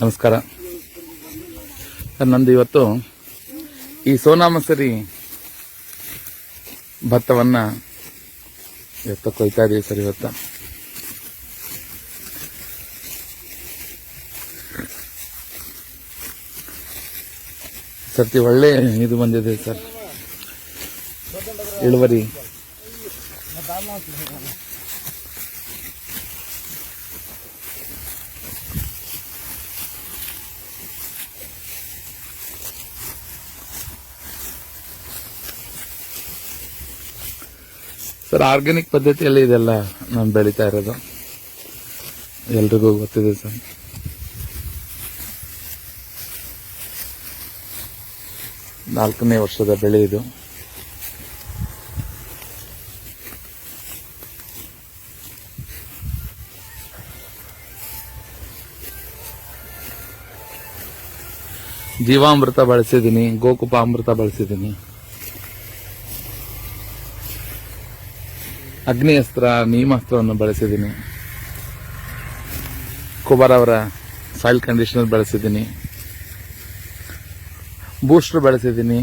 ನಮಸ್ಕಾರ. ಸರ್, ನಂದು ಇವತ್ತು ಈ ಸೋನಾ ಮಸರಿ ಭತ್ತವನ್ನ ಇವತ್ತು ಕೊಯ್ತಾ ಇದೀವಿ ಸರ್ ಇವತ್ತು. ಸರ್ತಿ ಒಳ್ಳೆ ಇದು ಬಂದಿದೆ ಸರ್. ಇಳುವರಿ. ಸರ್ ಆರ್ಗ್ಯಾನಿಕ್ ಪದ್ಧತಿಯಲ್ಲಿ ಇದೆಲ್ಲ ನಾನು ಬೆಳೀತಾ ಇರೋದು. ಎಲ್ರಿಗೂ ಗೊತ್ತಿದೆ ಸರ್. ನಾಲ್ಕನೇ ವರ್ಷದ ಬೆಳೆ ಇದು. ಜೀವಾಮೃತ ಬಳಸಿದ್ದೀನಿ, ಗೋಕುಪ ಅಮೃತ ಬಳಸಿದ್ದೀನಿ. ಅಗ್ನಿಯಸ್ತ್ರ, ನೀಮಾಸ್ತ್ರವನ್ನು ಬಳಸಿದ್ದೀನಿ. ಕುಬಾರ್ ಅವರ ಸಾಯಿಲ್ ಕಂಡೀಷನರ್ ಬಳಸಿದ್ದೀನಿ. ಬೂಸ್ಟರ್ ಬಳಸಿದ್ದೀನಿ.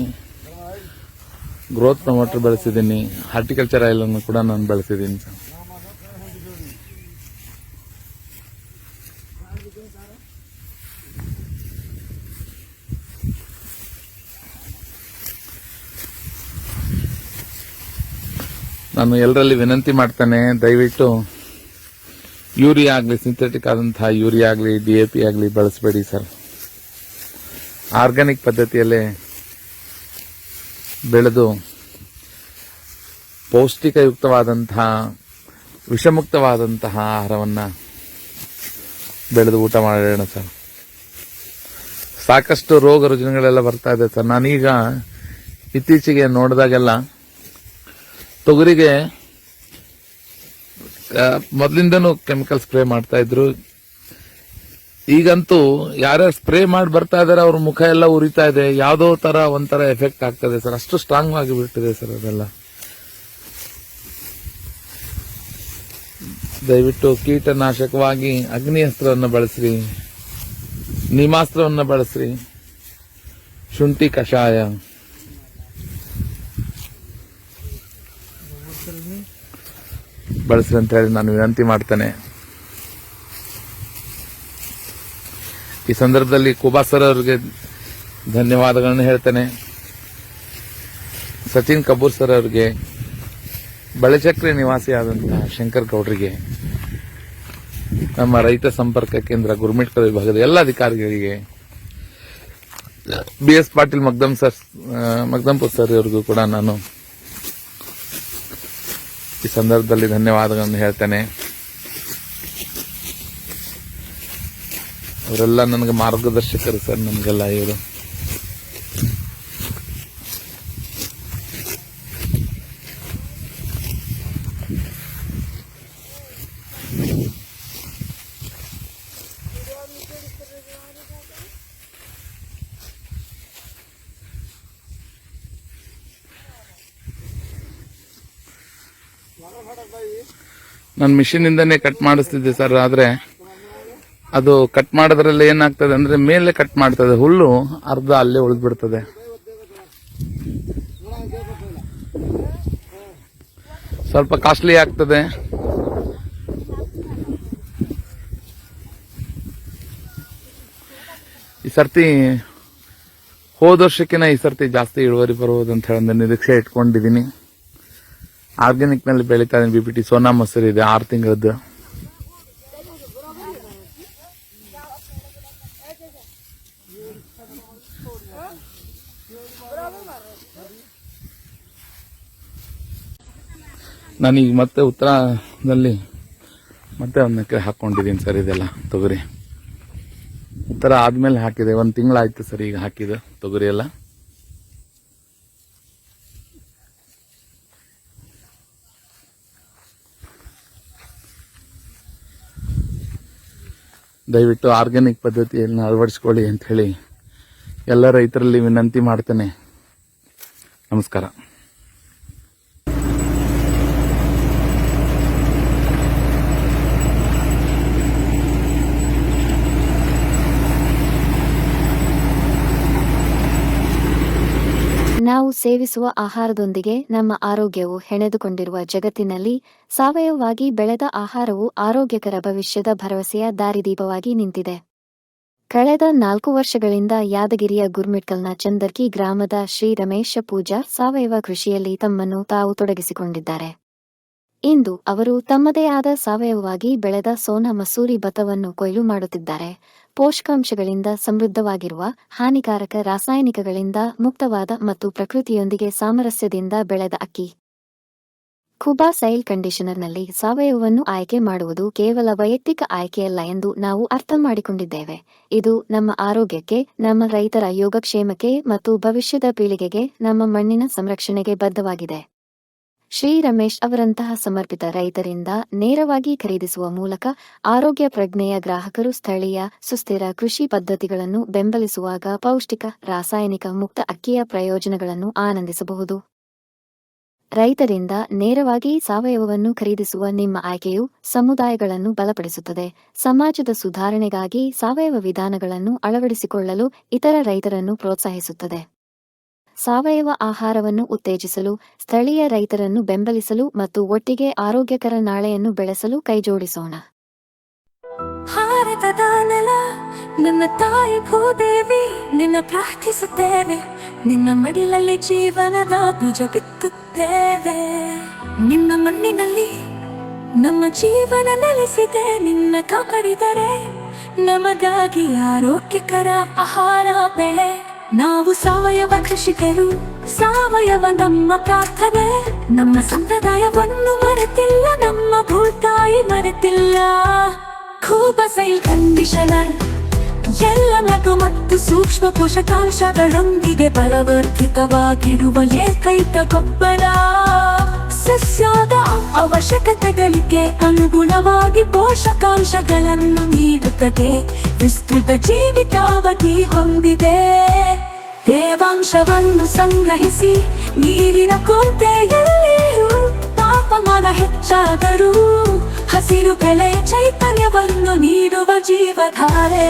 ಗ್ರೋತ್ ಪ್ರಮೋಟರ್ ಬಳಸಿದ್ದೀನಿ. ಹಾರ್ಟಿಕಲ್ಚರ್ ಆಯಿಲನ್ನು ಕೂಡ ನಾನು ಬಳಸಿದ್ದೀನಿ. ನಾನು ಎಲ್ಲರಲ್ಲಿ ವಿನಂತಿ ಮಾಡ್ತಾನೆ, ದಯವಿಟ್ಟು ಯೂರಿಯಾ ಆಗಲಿ, ಸಿಂಥೆಟಿಕ್ ಆದಂತಹ ಯೂರಿಯಾ ಆಗಲಿ, ಡಿ ಎ ಪಿ ಆಗಲಿ ಬಳಸಬೇಡಿ ಸರ್. ಆರ್ಗ್ಯಾನಿಕ್ ಪದ್ಧತಿಯಲ್ಲೇ ಬೆಳೆದು ಪೌಷ್ಟಿಕಯುಕ್ತವಾದಂತಹ ವಿಷಮುಕ್ತವಾದಂತಹ ಆಹಾರವನ್ನು ಬೆಳೆದು ಊಟ ಮಾಡೋಣ ಸರ್. ಸಾಕಷ್ಟು ರೋಗ ರುಜಿನಗಳೆಲ್ಲ ಬರ್ತಾ ಇದೆ ಸರ್. ನಾನೀಗ ಇತ್ತೀಚೆಗೆ ನೋಡಿದಾಗೆಲ್ಲ ತೊಗರಿಗೆ ಮೊದಲಿಂದನೂ ಕೆಮಿಕಲ್ ಸ್ಪ್ರೇ ಮಾಡ್ತಾ ಇದ್ರು. ಈಗಂತೂ ಯಾರ್ಯಾರು ಸ್ಪ್ರೇ ಮಾಡಿ ಬರ್ತಾ ಇದಾರೆ, ಅವ್ರ ಮುಖ ಎಲ್ಲ ಉರಿತಾ ಇದೆ. ಯಾವುದೋ ತರ, ಒಂಥರ ಎಫೆಕ್ಟ್ ಆಗ್ತದೆ ಸರ್. ಅಷ್ಟು ಸ್ಟ್ರಾಂಗ್ ಆಗಿ ಬಿಟ್ಟಿದೆ ಸರ್ ಅದೆಲ್ಲ. ದಯವಿಟ್ಟು ಕೀಟನಾಶಕವಾಗಿ ಅಗ್ನಿಯಸ್ತ್ರವನ್ನು ಬಳಸ್ರಿ. ನಿಮಾಸ್ತ್ರವನ್ನು ಬಳಸ್ರಿ. ಶುಂಠಿ ಕಷಾಯ. ಬಳಸ್ರಿ ಅಂತ ಹೇಳಿ ನಾನು ವಿನಂತಿ ಮಾಡ್ತೇನೆ. ಈ ಸಂದರ್ಭದಲ್ಲಿ ಕುಬಾ ಸರ್ ಅವರಿಗೆ ಧನ್ಯವಾದಗಳನ್ನು ಹೇಳ್ತೇನೆ. ಸಚಿನ್ ಕಪೂರ್ ಸರ್ ಅವರಿಗೆ ಬಳೆಚಕ್ರಿ ನಿವಾಸಿಯಾದಂತಹ ಶಂಕರ್ ಗೌಡ್ರಿಗೆ, ನಮ್ಮ ರೈತ ಸಂಪರ್ಕ ಕೇಂದ್ರ ಗುರುಮಿಟ್ಕಲ್ ವಿಭಾಗದ ಎಲ್ಲ ಅಧಿಕಾರಿಗಳಿಗೆ, B S Patil Magdum sir Magdumpur sir ಅವರಿಗೂ ಕೂಡ ನಾನು ಈ ಸಂದರ್ಭದಲ್ಲಿ ಧನ್ಯವಾದಗಳನ್ನು ಹೇಳ್ತೇನೆ. ಅವರೆಲ್ಲ ನನಗೆ ಮಾರ್ಗದರ್ಶಕರು ಸರ್ ನಮಗೆಲ್ಲ ಇವರು. ನಾನು ಮಿಷಿನ್ ಇಂದನೆ ಕಟ್ ಮಾಡಿಸ್ತಿದ್ದೆ ಸರ್ ಆದ್ರೆ ಅದು ಕಟ್ ಮಾಡೋದ್ರಲ್ಲಿ ಏನಾಗ್ತದೆ ಅಂದ್ರೆ ಮೇಲೆ ಕಟ್ ಮಾಡ್ತದೆ, ಹುಲ್ಲು ಅರ್ಧ ಅಲ್ಲೇ ಉಳಿದ್ಬಿಡ್ತದೆ. ಸ್ವಲ್ಪ ಕಾಸ್ಟ್ಲಿ ಆಗ್ತದೆ. ಈ ಸರ್ತಿ ಹೋದ ವರ್ಷಕ್ಕಿಂತ ಈ ಸರ್ತಿ ಜಾಸ್ತಿ ಇಳುವರಿ ಬರುವುದು ಅಂತ ಹೇಳಿ ನಿರೀಕ್ಷೆ ಇಟ್ಕೊಂಡಿದ್ದೀನಿ. ಆರ್ಗ್ಯಾನಿಕ್ನಲ್ಲಿ ಬೆಳೀತಾ ಇದ್ದೀನಿ ಬಿಬಿಟಿ ಸೋನಾ ಮೊಸರು ಇದೆ, ಆರು ತಿಂಗಳದ್ದು. ನಾನೀಗ ಮತ್ತೆ ಉತ್ತರದಲ್ಲಿ ಮತ್ತೆ ಒಂದು ಎಕರೆ ಹಾಕೊಂಡಿದ್ದೀನಿ ಸರ್, ಇದೆಲ್ಲ ತೊಗರಿ. ಉತ್ತರ ಆದ್ಮೇಲೆ ಹಾಕಿದೆ, ಒಂದು ತಿಂಗಳಾಯ್ತು ಸರ್ ಈಗ ಹಾಕಿದ ತೊಗರಿ ಎಲ್ಲ. ದಯವಿಟ್ಟು ಆರ್ಗ್ಯಾನಿಕ್ ಪದ್ಧತಿಯನ್ನು ಅಳವಡಿಸ್ಕೊಳ್ಳಿ ಅಂತ ಹೇಳಿ ಎಲ್ಲ ರೈತರಲ್ಲಿ ವಿನಂತಿ ಮಾಡ್ತೇನೆ. ನಮಸ್ಕಾರ ನಾವು ಸೇವಿಸುವ ಆಹಾರದೊಂದಿಗೆ ನಮ್ಮ ಆರೋಗ್ಯವು ಹೆಣೆದುಕೊಂಡಿರುವ ಜಗತ್ತಿನಲ್ಲಿ ಸಾವಯವವಾಗಿ ಬೆಳೆದ ಆಹಾರವು ಆರೋಗ್ಯಕರ ಭವಿಷ್ಯದ ಭರವಸೆಯ ದಾರಿದೀಪವಾಗಿ ನಿಂತಿದೆ. ಕಳೆದ ನಾಲ್ಕು ವರ್ಷಗಳಿಂದ ಯಾದಗಿರಿಯ ಗುರ್ಮಿಟ್ಕಲ್ನ ಚಂದರ್ಕಿ ಗ್ರಾಮದ ಶ್ರೀ ರಮೇಶ ಪೂಜಾ ಸಾವಯವ ಕೃಷಿಯಲ್ಲಿ ತಮ್ಮನ್ನು ತಾವು ತೊಡಗಿಸಿಕೊಂಡಿದ್ದಾರೆ. ಇಂದು ಅವರು ತಮ್ಮದೇ ಆದ ಸಾವಯವವಾಗಿ ಬೆಳೆದ ಸೋನಾ ಮಸೂರಿ ಭತ್ತವನ್ನು ಕೊಯ್ಲು ಮಾಡುತ್ತಿದ್ದಾರೆ. ಪೋಷಕಾಂಶಗಳಿಂದ ಸಮೃದ್ಧವಾಗಿರುವ ಹಾನಿಕಾರಕ ರಾಸಾಯನಿಕಗಳಿಂದ ಮುಕ್ತವಾದ ಮತ್ತು ಪ್ರಕೃತಿಯೊಂದಿಗೆ ಸಾಮರಸ್ಯದಿಂದ ಬೆಳೆದ ಅಕ್ಕಿ. ಕುಬಾ ಸೈಲ್ ಕಂಡೀಷನರ್ನಲ್ಲಿ ಸಾವಯವವನ್ನು ಆಯ್ಕೆ ಮಾಡುವುದು ಕೇವಲ ವೈಯಕ್ತಿಕ ಆಯ್ಕೆಯಲ್ಲ ಎಂದು ನಾವು ಅರ್ಥ ಮಾಡಿಕೊಂಡಿದ್ದೇವೆ. ಇದು ನಮ್ಮ ಆರೋಗ್ಯಕ್ಕೆ, ನಮ್ಮ ರೈತರ ಯೋಗಕ್ಷೇಮಕ್ಕೆ ಮತ್ತು ಭವಿಷ್ಯದ ಪೀಳಿಗೆಗೆ ನಮ್ಮ ಮಣ್ಣಿನ ಸಂರಕ್ಷಣೆಗೆ ಬದ್ಧವಾಗಿದೆ. ಶ್ರೀ ರಮೇಶ್ ಅವರಂತಹ ಸಮರ್ಪಿತ ರೈತರಿಂದ ನೇರವಾಗಿ ಖರೀದಿಸುವ ಮೂಲಕ ಆರೋಗ್ಯ ಪ್ರಜ್ಞೆಯ ಗ್ರಾಹಕರು ಸ್ಥಳೀಯ ಸುಸ್ಥಿರ ಕೃಷಿ ಪದ್ಧತಿಗಳನ್ನು ಬೆಂಬಲಿಸುವಾಗ ಪೌಷ್ಟಿಕ, ರಾಸಾಯನಿಕ ಮುಕ್ತ ಅಕ್ಕಿಯ ಪ್ರಯೋಜನಗಳನ್ನು ಆನಂದಿಸಬಹುದು. ರೈತರಿಂದ ನೇರವಾಗಿ ಸಾವಯವವನ್ನು ಖರೀದಿಸುವ ನಿಮ್ಮ ಆಯ್ಕೆಯು ಸಮುದಾಯಗಳನ್ನು ಬಲಪಡಿಸುತ್ತದೆ. ಸಮಾಜದ ಸುಧಾರಣೆಗಾಗಿ ಸಾವಯವ ವಿಧಾನಗಳನ್ನು ಅಳವಡಿಸಿಕೊಳ್ಳಲು ಇತರ ರೈತರನ್ನು ಪ್ರೋತ್ಸಾಹಿಸುತ್ತದೆ. ಸಾವಯವ ಆಹಾರವನ್ನು ಉತ್ತೇಜಿಸಲು, ಸ್ಥಳೀಯ ರೈತರನ್ನು ಬೆಂಬಲಿಸಲು ಮತ್ತು ಒಟ್ಟಿಗೆ ಆರೋಗ್ಯಕರ ನಾಳೆಯನ್ನು ಬೆಳೆಸಲು ಕೈಜೋಡಿಸೋಣ. ಭಾರತದ ನೆಲ ನನ್ನ ತಾಯಿ ಭೂದೇವಿ, ನಿನ್ನ ಪ್ರಾರ್ಥಿಸುತ್ತೇವೆ. ನಿನ್ನ ಮಡಿಲಲ್ಲಿ ಜೀವನದ ಬೀಜ ಬಿತ್ತುತ್ತೇವೆ. ನಿನ್ನ ಮಣ್ಣಿನಲ್ಲಿ ನಮ್ಮ ಜೀವನ ನೆಲೆಸಿದೆ. ನಿನ್ನ ಕಾಪರಿದರೆ ನಮಗಾಗಿ ಆರೋಗ್ಯಕರ ಆಹಾರ, ಬೆಳೆ. ನಾವು ಸಾವಯವ ಕೃಷಿಕರು, ಸಾವಯವ ನಮ್ಮ ಪ್ರಾರ್ಥನೆ ನಮ್ಮ ಸಂಪ್ರದಾಯವನ್ನು ಮರೆತಿಲ್ಲ, ನಮ್ಮ ಭೂತಾಯಿ ಮರೆತಿಲ್ಲ. ಖೂಬಸೈ ಕಂಡೀಷನರ್, ಎಲ್ಲ ನಗು ಮತ್ತು ಸೂಕ್ಷ್ಮ ಪೋಷಕಾಂಶಗಳೊಂದಿಗೆ ಬಲವರ್ಧಿತವಾಗಿರುವ ಏಕೈಕ ಗೊಬ್ಬರ ಸಸ್ಯದ ಅವಶ್ಯಕತೆಗಳಿಗೆ ಅನುಗುಣವಾಗಿ ಪೋಷಕಾಂಶಗಳನ್ನು ನೀಡುತ್ತದೆ. ವಿಸ್ತೃತ ಜೀವಿತಾವಧಿ ಹೊಂದಿದೆ. ತೇವಾಂಶವನ್ನು ಸಂಗ್ರಹಿಸಿ ನೀರಿನ ಕೊರತೆಯಲ್ಲಿಯೂ ತಾಪಮಾನ ಹೆಚ್ಚಾದರೂ ಹಸಿರು ಬೆಳೆ ಚೈತನ್ಯವನ್ನು ನೀಡುವ ಜೀವಧಾರೆ.